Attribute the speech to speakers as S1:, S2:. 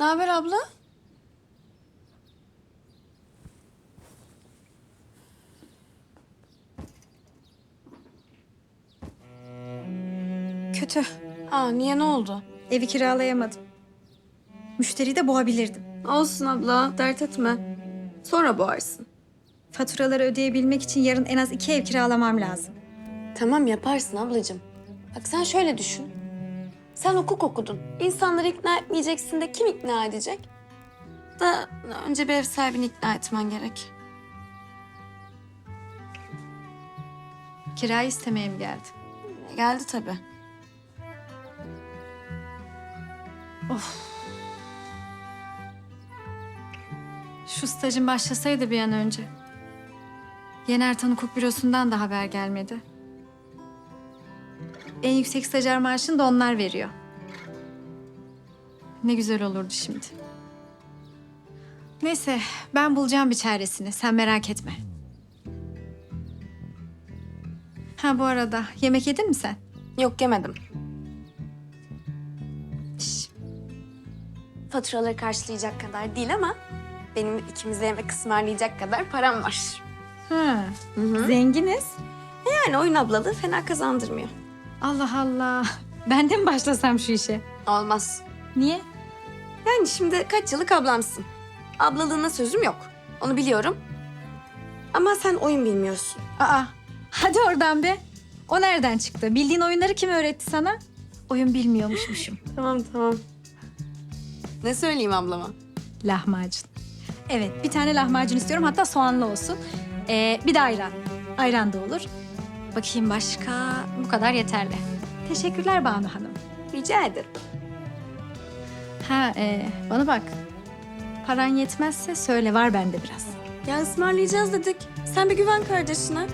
S1: Ne haber abla?
S2: Kötü.
S1: Aa niye ne oldu?
S2: Evi kiralayamadım. Müşteriyi de boğabilirdim.
S1: Olsun abla dert etme. Sonra boğarsın.
S2: Faturaları ödeyebilmek için yarın en az iki ev kiralamam lazım.
S1: Tamam yaparsın ablacığım. Bak sen şöyle düşün. Sen hukuk okudun. İnsanları ikna etmeyeceksin de kim ikna edecek? Da önce bir ev sahibini ikna etmen gerek.
S2: Kirayı istemeye mi geldi?
S1: Geldi tabii.
S2: Şu stajın başlasaydı bir an önce. Yenertan Hukuk Bürosu'ndan da haber gelmedi. En yüksek stajyer maaşını da onlar veriyor. Ne güzel olurdu şimdi. Neyse ben bulacağım bir çaresini. Sen merak etme. Ha bu arada yemek yedin mi sen?
S1: Yok yemedim.
S2: Şş,
S1: Faturaları karşılayacak kadar değil ama benim ikimize yemek ısmarlayacak kadar param var.
S2: Ha,
S1: Hı hı.
S2: zenginiz.
S1: Yani oyun ablalığı fena kazandırmıyor.
S2: Allah Allah. Ben de mi başlasam şu işe?
S1: Olmaz.
S2: Niye?
S1: Yani şimdi kaç yıllık ablamsın. Ablalığına sözüm yok. Onu biliyorum. Ama sen oyun bilmiyorsun.
S2: Aa, hadi oradan be. O nereden çıktı? Bildiğin oyunları kim öğretti sana? Oyun bilmiyormuşmuşum.
S1: Tamam tamam. Ne söyleyeyim ablama?
S2: Lahmacun. Evet, bir tane lahmacun istiyorum. Hatta soğanlı olsun. Ee, bir de ayran. Ayran da olur. Bakayım başka. Bu kadar yeterli. Teşekkürler Banu Hanım.
S1: Rica ederim.
S2: Ha, e, bana bak. Paran yetmezse söyle var bende biraz.
S1: Ya ısmarlayacağız dedik. Sen bir güven kardeşine.